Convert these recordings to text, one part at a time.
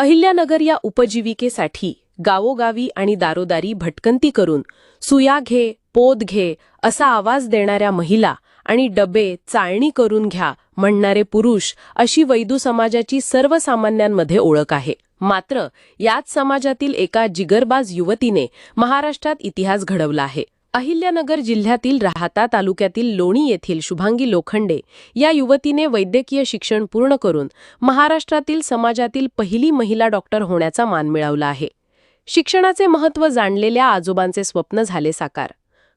अहिल्यानगर या उपजीविकेसाठी गावोगावी आणि दारोदारी भटकंती करून सुया घे पोत घे असा आवाज देणाऱ्या महिला आणि डबे चाळणी करून घ्या म्हणणारे पुरुष अशी वैदू समाजाची सर्वसामान्यांमध्ये ओळख आहे. मात्र याच समाजातील एका जिगरबाज युवतीने महाराष्ट्रात इतिहास घडवला आहे. अहिल्यानगर जिल्ह्यातील राहाता तालुक्यातील लोणी येथील शुभांगी लोखंडे या युवतीने वैद्यकीय शिक्षण पूर्ण करून महाराष्ट्रातील समाजातील पहिली महिला डॉक्टर होण्याचा मान मिळवला आहे. शिक्षणाचे महत्त्व जाणलेल्या आजोबांचे स्वप्न झाले साकार.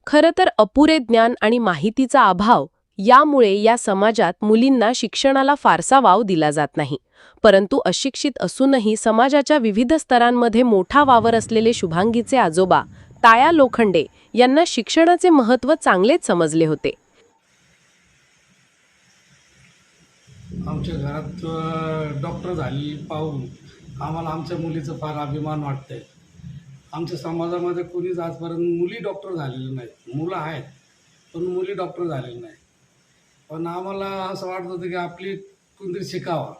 खरं तर अपुरे ज्ञान आणि माहितीचा अभाव यामुळे या समाजात मुलींना शिक्षणाला फारसा वाव दिला जात नाही. परंतु अशिक्षित असूनही समाजाच्या विविध स्तरांमध्ये मोठा वावर असलेले शुभांगीचे आजोबा ताया लोखंडे यांना शिक्षणाचे महत्त्व चांगलेच समजले होते. आमच्या घरात डॉक्टर झाली पाहून आम्हाला आमच्या मुलीचं फार अभिमान वाटतंय. आमच्या समाजामध्ये कोणीच आजपर्यंत मुली डॉक्टर झालेले नाहीत. मुलं आहेत पण मुली डॉक्टर झालेले नाही पण आम्हाला असं वाटत होतं की आपली कोणतरी शिकावा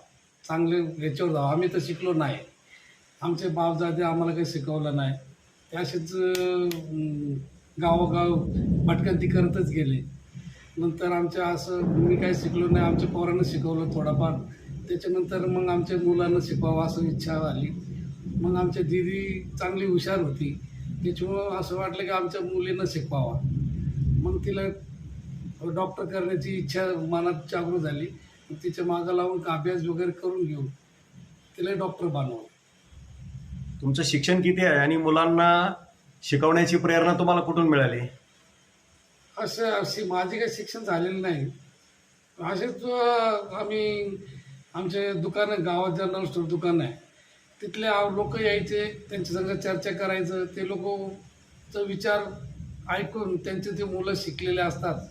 चांगले याच्यावर जावं. आम्ही तर शिकलो नाही. आमचे बापजादे आम्हाला काही शिकवलं नाही. असेच गावोगाव भटकंती करतच गेले. नंतर आमच्या असं मी काही शिकलो नाही आमच्या पोरांना शिकवलं थोडाफार. त्याच्यानंतर मग आमच्या मुलांना शिकवावं असं इच्छा आली मग आमच्या दिदी चांगली हुशार होती. त्याच्यामुळं असं वाटलं की आमच्या मुलींना शिकवावा. मग तिला डॉक्टर करण्याची इच्छा मनात जागृत झाली. मग तिच्या मागं लावून अभ्यास वगैरे करून घेऊन तिला डॉक्टर बनवलं. तुमचं शिक्षण किती आहे आणि मुलांना शिकवण्याची प्रेरणा तुम्हाला कुठून मिळाली? असं अशी माझी काही शिक्षण झालेलं नाही. असेच आम्ही आमचे दुकानं गावात जनरल स्टोर दुकान आहे तिथले लोक यायचे त्यांच्या संग चर्चा करायचं ते लोकचा विचार ऐकून त्यांचे जे मुलं शिकलेले असतात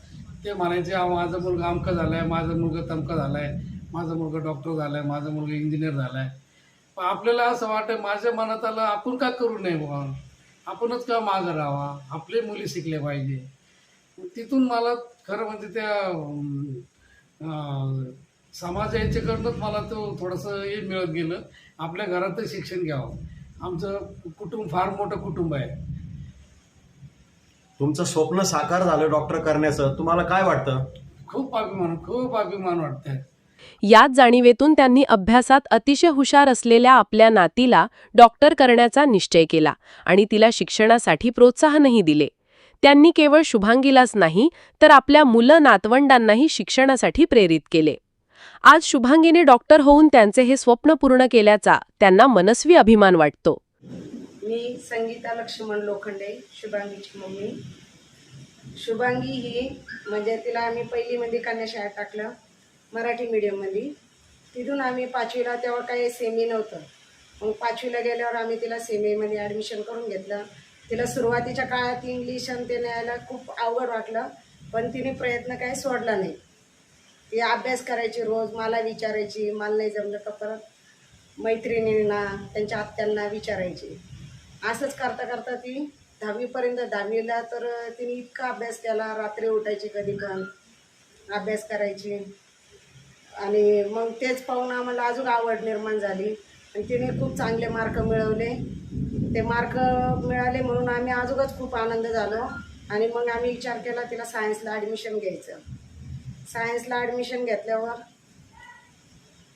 ते म्हणायचे माझा मुलगा अमका झाला आहे माझा मुलगा तमका झाला आहे माझा मुलगा डॉक्टर झाला आहे माझा मुलगा इंजिनियर झाला आहे आपल्याला असं वाटतं माझ्या मनात आलं आपण का करू नये बुवा? आपणच का मागं राहावा? आपले मुली शिकले पाहिजे. तिथून मला खरं म्हणजे त्या समाज याच्याकडनंच मला तो थोडंसं हे मिळत गेलं. आपल्या घरातच शिक्षण घ्यावं. आमचं कुटुंब फार मोठं कुटुंब आहे. तुमचं स्वप्न साकार झालं डॉक्टर करण्याचं. तुम्हाला काय वाटतं? खूप अभिमान खूप अभिमान वाटतंय. याच जाणीवेतून त्यांनी अभ्यासात अतिशय हुशार असलेल्या आपल्या नातीला डॉक्टर करण्याचा निश्चय केला आणि तिला शिक्षणासाठी प्रोत्साहनही दिले. त्यांनी केवळ शुभांगीलाच नाही तर आपल्या मुलं नातवंडांनाही शिक्षणासाठी प्रेरित केले. आज शुभांगीने डॉक्टर होऊन त्यांचे हे स्वप्न पूर्ण केल्याचा त्यांना मनस्वी अभिमान वाटतो. मी संगीता लक्ष्मण लोखंडे शुभांगीची मम्मी. शुभांगी ही म्हणजे तिला आम्ही पहिलीमध्ये म्हणजे कन्याशाळेत टाकलं. मराठी मीडियममध्ये तिथून आम्ही पाचवीला तेव्हा काही सेमी नव्हतं. मग पाचवीला गेल्यावर आम्ही तिला सेमीमध्ये ॲडमिशन करून घेतलं. तिला सुरुवातीच्या काळात इंग्लिश आणि ते न्यायला खूप अवघड वाटलं पण तिने प्रयत्न काही सोडला नाही. ती अभ्यास करायची रोज मला विचारायची मला नाही जमलं का परत मैत्रिणींना त्यांच्या आत्यांना विचारायची. असंच करता करता ती दहावीपर्यंत दहावीला तर तिने इतका अभ्यास केला रात्री उठायची कधी पण अभ्यास करायची. आणि मग तेच पाहून आम्हाला अजून आवड निर्माण झाली. आणि तिने खूप चांगले मार्क मिळवले. ते मार्क मिळाले म्हणून आम्ही अजूनच खूप आनंद झालो. आणि मग आम्ही विचार केला तिला सायन्सला ॲडमिशन घ्यायचं. सायन्सला ॲडमिशन घेतल्यावर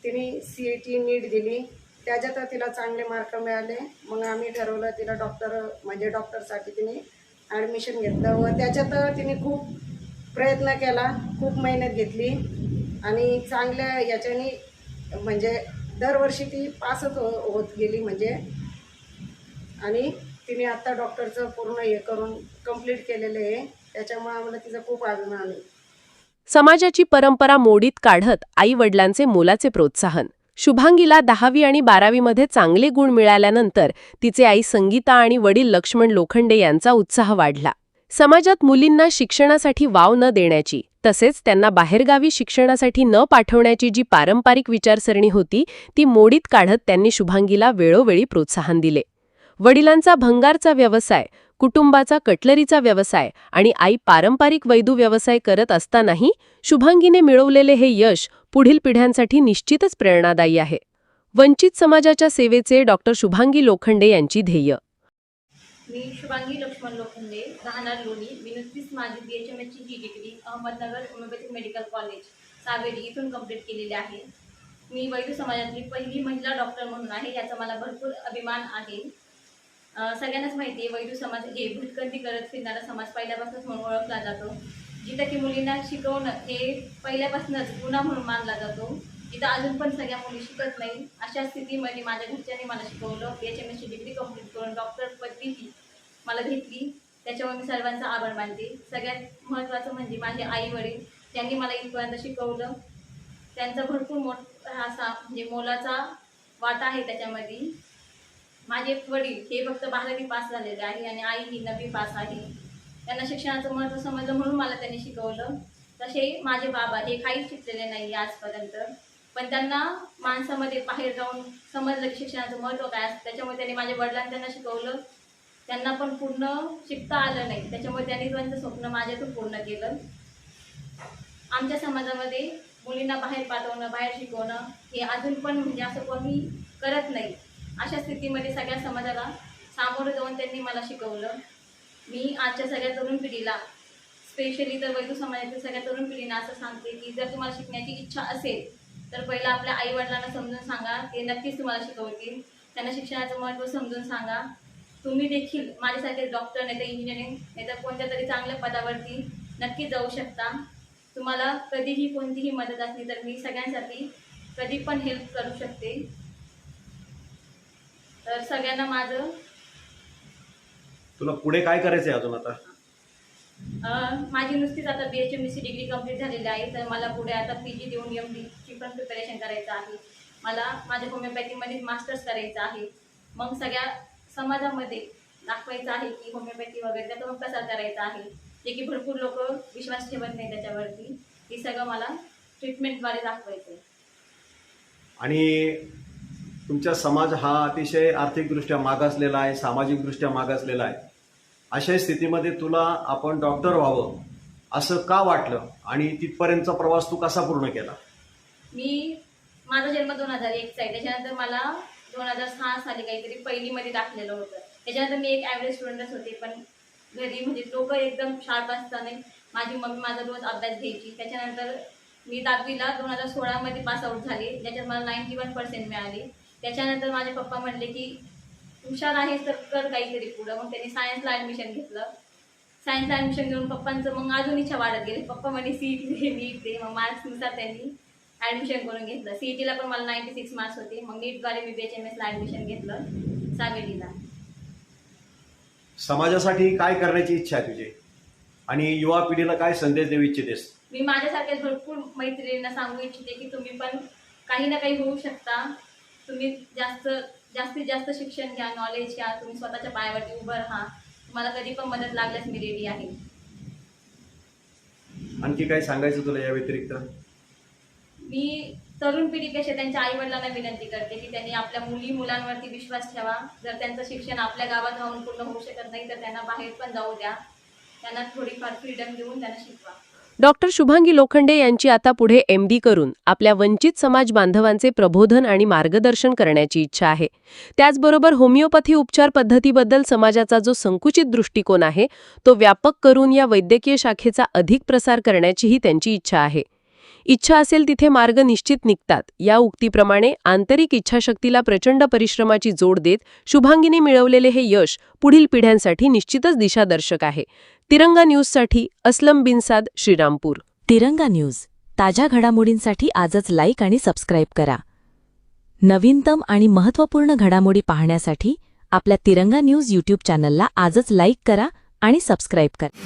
तिने सी ई टी नीट दिली. त्याच्यात तिला चांगले मार्क मिळाले. मग आम्ही ठरवलं तिला डॉक्टर म्हणजे डॉक्टरसाठी तिने ॲडमिशन घेतलं. व त्याच्यात तिने खूप प्रयत्न केला. खूप मेहनत घेतली. आणि चांगल्या याच्याने म्हणजे दरवर्षी ती पासच हो होत गेली म्हणजे. आणि तिने आत्ता डॉक्टरचं पूर्ण हे करून कंप्लीट केलेलं आहे. त्याच्यामुळे आम्हाला तिचा खूप अभिमान आहे. समाजाची परंपरा मोडीत काढत आई वडिलांचे मोलाचे प्रोत्साहन. शुभांगीला दहावी आणि बारावीमध्ये चांगले गुण मिळाल्यानंतर तिचे आई संगीता आणि वडील लक्ष्मण लोखंडे यांचा उत्साह वाढला. समाजात मुलींना शिक्षणासाठी वाव न देण्याची तसेच त्यांना बाहेरगावी शिक्षणासाठी न पाठवण्याची जी पारंपरिक विचारसरणी होती ती मोडीत काढत त्यांनी शुभांगीला वेळोवेळी प्रोत्साहन दिले. वडिलांचा भंगारचा व्यवसाय कुटुंबाचा कटलरीचा व्यवसाय आणि आई पारंपरिक वैदू व्यवसाय करत असतानाही शुभांगीने मिळवलेले हे यश पुढील पिढ्यांसाठी निश्चितच प्रेरणादायी आहे. वंचित समाजाच्या सेवेचे डॉक्टर शुभांगी लोखंडे यांची ध्येय. मी शुभांगी लक्ष्मण लोखंडे राहणार लोणी. मी नुकतीच माझी बी एच एम एसची जी degree Ahmednagar homeopathic medical college Saveri इथून कंप्लीट केलेली आहे. मी वैद्य समाजातली पहिली महिला डॉक्टर म्हणून आहे याचा मला भरपूर अभिमान आहे. सगळ्यांनाच माहिती आहे वैद्य समाज हे भटकंती करत फिरणारा समाज पहिल्यापासूनच म्हणून ओळखला जातो. जिथं की मुलींना शिकवणं हे पहिल्यापासूनच गुन्हा म्हणून मानला जातो. जिथं अजून पण सगळ्या मुली शिकत नाही. अशा स्थितीमध्ये माझ्या घरच्यांनी मला शिकवलं बी एच एम एसची डिग्री कंप्लीट करून डॉक्टर पदवी ही मला घेतली. त्याच्यामुळे मी सर्वांचा आभार मानते. सगळ्यात महत्त्वाचं म्हणजे माझे आई वडील त्यांनी मला इथपर्यंत शिकवलं. त्यांचा भरपूर मोठा असा म्हणजे मोलाचा वाटा आहे त्याच्यामध्ये. माझे वडील हे फक्त बारावी पास झालेले आहे आणि आई ही नववी पास आहे. त्यांना शिक्षणाचं महत्त्व समजलं म्हणून मला त्यांनी शिकवलं. तसे माझे बाबा हे काहीच शिकलेले नाही आजपर्यंत. पण त्यांना माणसामध्ये बाहेर जाऊन समजलं की शिक्षणाचं महत्त्व काय असतं. त्याच्यामुळे त्यांनी माझ्या वडिलांनी त्यांना शिकवलं. त्यांना पण पूर्ण शिकता आलं नाही. त्याच्यामुळे त्यांनी त्यांचं स्वप्न माझ्यातून पूर्ण केलं. आमच्या समाजामध्ये मुलींना बाहेर पाठवणं बाहेर शिकवणं हे अजून पण म्हणजे असं कोणी करत नाही. अशा स्थितीमध्ये सगळ्या समाजाला सामोरं जाऊन त्यांनी मला शिकवलं. मी आजच्या सगळ्या तरुण पिढीला स्पेशली तर वैदू समाजातील सगळ्या तरुण पिढींना असं सांगते की जर तुम्हाला शिकण्याची इच्छा असेल तर पहिलं आपल्या आईवडिलांना समजून सांगा. ते नक्कीच तुम्हाला शिकवतील. त्यांना शिक्षणाचं महत्त्व समजून सांगा. तुम्ही देखील माझ्यासारखे डॉक्टर नाही तर इंजिनिअरिंग नाही तर कोणत्या तरी चांगल्या पदावरती नक्की जाऊ शकता. तुम्हाला कधीही कोणतीही मदत असली तर मी सगळ्यांसाठी कधी पण हेल्प करू शकते. तर सगळ्यांना माझं तुला पुढे काय करायचंय अजून आता? माझी नुसतीच आता B H M C degree complete झालेली आहे तर मला पुढे आता पी जी देऊन एम डीची पण प्रिपरेशन करायचं आहे. मला माझ्या होमिओपॅथीमध्ये मास्टर्स करायचं आहे. मग सगळ्या समाजामध्ये दाखवायचं आहे की होमिओपॅथी वगैरे त्याचा मग प्रसार करायचा आहे. जे की भरपूर लोक विश्वास ठेवत नाही त्याच्यावरती. हे सगळं मला ट्रीटमेंटद्वारे दाखवायचं आहे आणि तुमचा समाज हा अतिशय आर्थिकदृष्ट्या मागासलेला आहे सामाजिकदृष्ट्या मागासलेला आहे. अशा स्थितीमध्ये तुला आपण डॉक्टर व्हावं असं का वाटलं? आणि तिथपर्यंतचा प्रवास तू कसा पूर्ण केला? मी माझा जन्म दोन हजार एकचा आहे. त्याच्यानंतर मला दोन हजार सहा साली काहीतरी पहिलीमध्ये टाकलेलं होतं. त्याच्यानंतर मी एक ॲव्हरेज स्टुडंटच होते पण घरी म्हणजे लोक एकदम शार्प असताना माझी मम्मी माझा रोज अभ्यास घ्यायची. त्याच्यानंतर मी दहावीला दोन हजार सोळामध्ये पास आऊट झाले ज्याच्यात मला नाईन्टी वन पर्सेंट मिळाले. त्याच्यानंतर माझे पप्पा म्हणले की हुशार आहेस तर कर काहीतरी पुढं. मग त्यांनी सायन्सला ॲडमिशन घेतलं. सायन्सला ॲडमिशन घेऊन पप्पांचं मग अजून इच्छा वाढत गेली. पप्पा म्हणे सी दे नीट दे. मग मार्क्सनुसार त्यांनी ॲडमिशन करून घेतलं. सी टीला पण मला नाईन्टी सिक्स मार्क्स होते. मग नीटद्वारे मी बी एच एम एसला ॲडमिशन घेतलं. सावेलीला समाजासाठी काय करण्याची इच्छा आहे तुझी? आणि युवा पिढीला काय संदेश देऊ इच्छितेस? मी माझ्यासारख्या भरपूर मैत्रिणींना सांगू इच्छिते की तुम्ही पण काही ना काही होऊ शकता. तुम्ही जास्त जास्तीत जास्त शिक्षण घ्या नॉलेज घ्या. तुम्ही स्वतःच्या पायावरती उभं राहा. तुम्हाला कधी पण मदत लागल्यास मी रेडी आहे. आणखी काय सांगायचं तुला या व्यतिरिक्त? मी तरुण पिढीपेक्षा त्यांच्या आई वडिलांना विनंती करते की त्यांनी आपल्या मुली मुलांवरती विश्वास ठेवा. जर त्यांचं शिक्षण आपल्या गावात राहून पूर्ण होऊ शकत नाही तर त्यांना बाहेर पण जाऊ द्या. त्यांना थोडीफार फ्रीडम देऊन त्यांना शिकवा. डॉक्टर शुभांगी लोखंडे यांची आता पुढे एम डी करून आपल्या वंचित समाज बांधवांचे प्रबोधन आणि मार्गदर्शन करण्याची इच्छा आहे. त्याचबरोबर होमिओपॅथी उपचार पद्धतीबद्दल समाजाचा जो संकुचित दृष्टिकोन आहे तो व्यापक करून या वैद्यकीय शाखेचा अधिक प्रसार करण्याचीही त्यांची इच्छा आहे. इच्छा असेल तिथे मार्ग निश्चित निघतात. या उक्तीप्रमाणे आंतरिक इच्छाशक्तीला प्रचंड परिश्रमाची जोड देत शुभांगीने मिळवलेले हे यश पुढील पिढ्यांसाठी निश्चितच दिशादर्शक आहे. तिरंगा न्यूजसाठी अस्लम बिनसाद श्रीरामपूर. तिरंगा न्यूज ताज्या घडामोडींसाठी आजच लाईक आणि सबस्क्राईब करा. नवीनतम आणि महत्त्वपूर्ण घडामोडी पाहण्यासाठी आपल्या तिरंगा न्यूज यूट्यूब चॅनलला आजच लाईक करा आणि सबस्क्राईब करा.